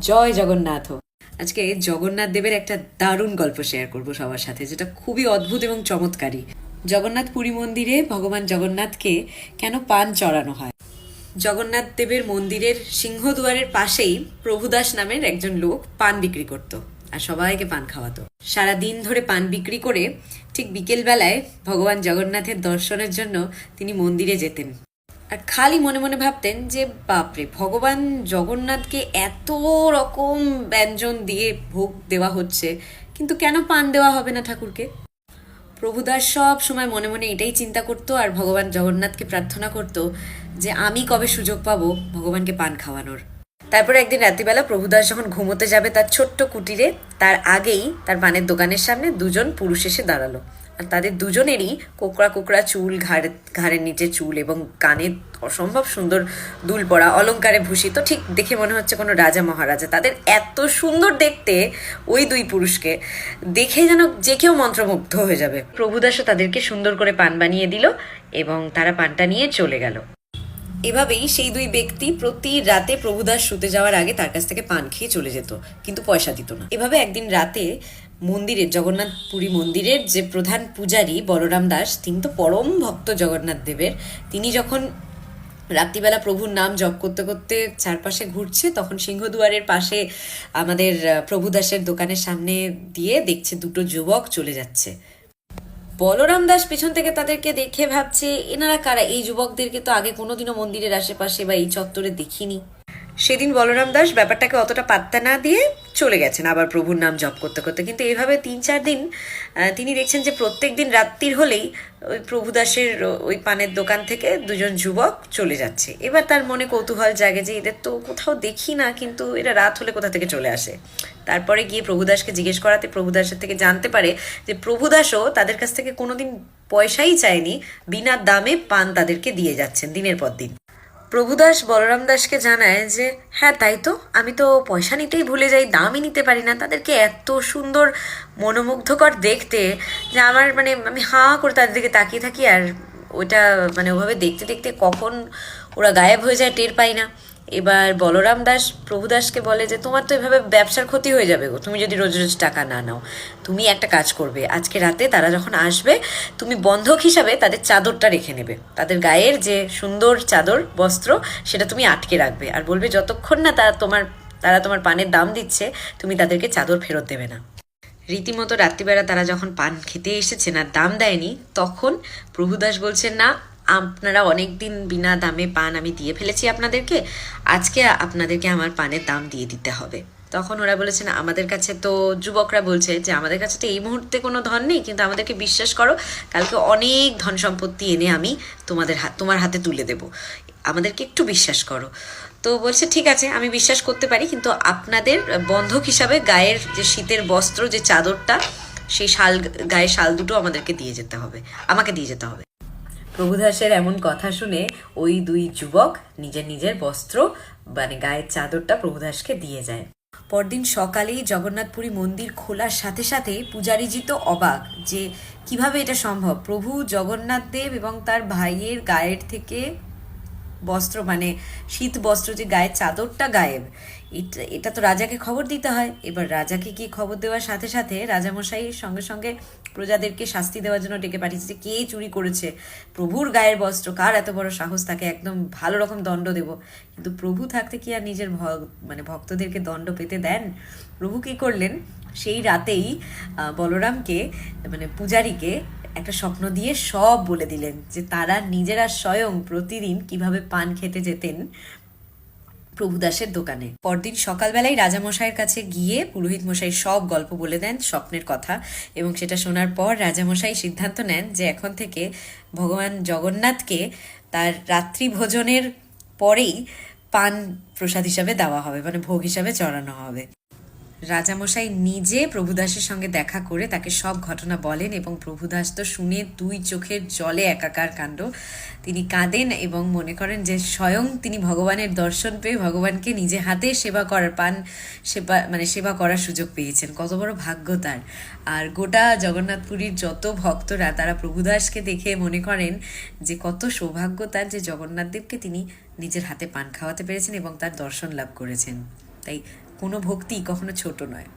জয় জগন্নাথ। আজকে জগন্নাথ দেবের একটা দারুণ গল্প শেয়ার করব সবার সাথে, যেটা খুবই অদ্ভুত এবং চমৎকারী। জগন্নাথ পুরী মন্দিরে ভগবান জগন্নাথকে কেন পান চড়ানো হয়? জগন্নাথ দেবের মন্দিরের সিংহদুয়ারের পাশেই প্রভুদাস নামের একজন লোক পান বিক্রি করত আর সবাইকে পান খাওয়াতো। সারা দিন ধরে পান বিক্রি করে ঠিক বিকেল বেলায় ভগবান জগন্নাথের দর্শনের জন্য তিনি মন্দিরে যেতেন। আর খালি মনে মনে ভাবতেন যে, বাপরে, ভগবান জগন্নাথকে এত রকম ব্যঞ্জন দিয়ে ভোগ দেওয়া হচ্ছে, কিন্তু কেন পান দেওয়া হবে না ঠাকুরকে? প্রভুদাস সব সময় মনে মনে এটাই চিন্তা করতো আর ভগবান জগন্নাথকে প্রার্থনা করতো যে, আমি কবে সুযোগ পাবো ভগবানকে পান খাওয়ানোর। তারপর একদিন রাত্রিবেলা প্রভুদাস যখন ঘুমোতে যাবে তার ছোট্ট কুটিরে, তার আগেই তার পানের দোকানের সামনে দুজন পুরুষ এসে দাঁড়াল। তাদের দুজনেরই কোকড়া কোকড়া চুল, ঘাড়, ঘাড়ের নিচে চুল এবং কানে অসম্ভব সুন্দর দুল পড়া অলঙ্কারে ভূষিত, ঠিক দেখে মনে হচ্ছে কোনো রাজা মহারাজা। তাদের এত সুন্দর দেখতে ওই দুই পুরুষকে। দেখে যেন যে কেউ মন্ত্রমুগ্ধ হয়ে যাবে। প্রভুদাসও তাদেরকে সুন্দর করে পান বানিয়ে দিল এবং তারা পানটা নিয়ে চলে গেল। এভাবেই সেই দুই ব্যক্তি প্রতি রাতে প্রভুদাস শুতে যাওয়ার আগে তার কাছ থেকে পান খেয়ে চলে যেত, কিন্তু পয়সা দিত না। এভাবে একদিন রাতে মন্দিরের জগন্নাথ পুরী মন্দিরের যে প্রধান পূজারী বলরাম দাস, তিনি তো পরম ভক্ত জগন্নাথ দেবের, তিনি যখন রাত্রিবেলা প্রভুর নাম জপ করতে করতে চারপাশে ঘুরছে, তখন সিংহদুয়ারের পাশে আমাদের প্রভুদাসের দোকানের সামনে দিয়ে দেখছে দুটো যুবক চলে যাচ্ছে। বলরাম দাস পেছন থেকে তাদেরকে দেখে ভাবছে, এনারা কারা? এই যুবকদেরকে তো আগে কোনোদিনও মন্দিরের আশেপাশে বা এই চত্বরে দেখিনি। সেদিন বলরাম দাস ব্যাপারটাকে অতটা পাত্তা না দিয়ে চলে গেছেন, আবার প্রভুর নাম জপ করতে করতে। কিন্তু এইভাবে তিন চার দিন তিনি দেখছেন যে প্রত্যেক দিন রাত্রির হলেই ওই প্রভুদাসের ওই পানের দোকান থেকে দুজন যুবক চলে যাচ্ছে। এবার তার মনে কৌতূহল জাগে যে এদের তো কোথাও দেখি না, কিন্তু এরা রাত হলে কোথা থেকে চলে আসে? তারপরে গিয়ে প্রভুদাসকে জিজ্ঞেস করাতে প্রভুদাসের থেকে জানতে পারে যে প্রভুদাসও তাদের কাছ থেকে কোনোদিন পয়সাই চায়নি, বিনা দামে পান তাদেরকে দিয়ে যাচ্ছেন দিনের পর দিন। প্রভুদাস বলরাম দাসকে জানায় যে হ্যাঁ তাই তো। আমি তো পয়সা নিতেই ভুলে যাই, দামই নিতে পারি না। তাদেরকে এত সুন্দর, মনোমুগ্ধকর দেখতে যে আমার মানে আমি হাঁ করে তাদের দিকে তাকিয়ে থাকি আর ওটা মানে ওভাবে দেখতে দেখতে কখন ওরা গায়েব হয়ে যায় টের পাই না। এবার বলরাম দাস প্রভুদাসকে বলে যে, তোমার তো এভাবে ব্যবসার ক্ষতি হয়ে যাবে গো। তুমি যদি রোজ রোজ টাকা না নাও, তুমি একটা কাজ করবে। আজকে রাতে তারা যখন আসবে, তুমি বন্ধক হিসাবে তাদের চাদরটা রেখে নেবে। তাদের গায়ের যে সুন্দর চাদর, বস্ত্র, সেটা তুমি আটকে রাখবে। আর বলবে, যতক্ষণ না তারা তোমার তারা তোমার পানের দাম দিচ্ছে, তুমি তাদেরকে চাদর ফেরত দেবে না। রীতিমতো রাত্রিবেলা তারা যখন পান খেতে এসেছেন আর দাম দেয়নি, তখন প্রভুদাস বলছেন, না আপনারা অনেক দিন বিনা দামে পান আমি দিয়ে ফেলেছি আপনাদেরকে। আজকে আপনাদেরকে আমার পানের দাম দিয়ে দিতে হবে। তখন ওরা বলেছেন, আমাদের কাছে তো, যুবকরা বলছে, যে আমাদের কাছে তো এই মুহূর্তে কোনো ধন নেই, কিন্তু আমাদেরকে বিশ্বাস করো, কালকে অনেক ধন সম্পত্তি এনে আমি তোমাদের হাত তোমার হাতে তুলে দেব। আমাদেরকে একটু বিশ্বাস করো। তো বলছে, ঠিক আছে, আমি বিশ্বাস করতে পারি, কিন্তু আপনাদের বন্ধক হিসাবে গায়ের যে শীতের বস্ত্র, যে চাদরটা, সেই শাল গায়ে শাল দুটো আমাদেরকে দিয়ে যেতে হবে, আমাকে দিয়ে যেতে হবে। প্রভুদাসের এমন কথা শুনে ওই দুই যুবক নিজের নিজের বস্ত্র মানে গায়ের চাদরটা প্রভুদাসকে দিয়ে যায়। পরদিন সকালেই জগন্নাথপুরী মন্দির খোলার সাথে সাথে পূজারীজি তো অবাক যে কীভাবে এটা সম্ভব? প্রভু জগন্নাথ দেব এবং তার ভাইয়ের গায়ের থেকে বস্ত্র মানে শীত বস্ত্র যে গায়ের চাদরটা গায়েব এটা এটা তো রাজাকে খবর দিতে হয়। এবার রাজাকে কি খবর দেওয়ার সাথে সাথে রাজামশাই সঙ্গে সঙ্গে প্রজাদেরকে শাস্তি দেওয়ার জন্য ডেকে পাঠিয়েছে যে, কে চুরি করেছে? প্রভুর গায়ের বস্ত্র, কার এত বড় সাহস? তাকে একদম ভালো রকম দণ্ড দেব। কিন্তু প্রভু থাকতে কি আর নিজের মানে ভক্তদেরকে দণ্ড পেতে দেন? প্রভু কি করলেন? সেই রাতেই বলরামকে মানে পূজারীকে একটা স্বপ্ন দিয়ে সব বলে দিলেন যে তারা নিজেরা স্বয়ং প্রতিদিন কীভাবে পান খেতে যেতেন প্রভুদাসের দোকানে। পরদিন সকালবেলায় রাজামশাইয়ের কাছে গিয়ে পুরোহিত মশাই সব গল্প বলে দেন, স্বপ্নের কথা, এবং সেটা শোনার পর রাজামশাই সিদ্ধান্ত নেন যে এখন থেকে ভগবান জগন্নাথকে তার রাত্রি ভোজনের পরেই পান প্রসাদ হিসাবে দেওয়া হবে মানে ভোগ হিসাবে চড়ানো হবে। রাজামশাই নিজে প্রভুদাসের সঙ্গে দেখা করে তাকে সব ঘটনা বলেন এবং প্রভুদাস তো শুনে দুই চোখের জলে একাকার কাণ্ড। তিনি কাঁদেন এবং মনে করেন যে স্বয়ং তিনি ভগবানের দর্শন পেয়ে ভগবানকে নিজে হাতে সেবা করার পান, সেবা মানে সেবা করার সুযোগ পেয়েছেন। কত বড় ভাগ্য তার। আর গোটা জগন্নাথপুরীর যত ভক্তরা, তারা প্রভুদাসকে দেখে মনে করেন যে কত সৌভাগ্য তার যে জগন্নাথদেবকে তিনি নিজের হাতে পান খাওয়াতে পেরেছেন এবং তার দর্শন লাভ করেছেন। তাই কোনো ভক্তি কখনো ছোট নয়।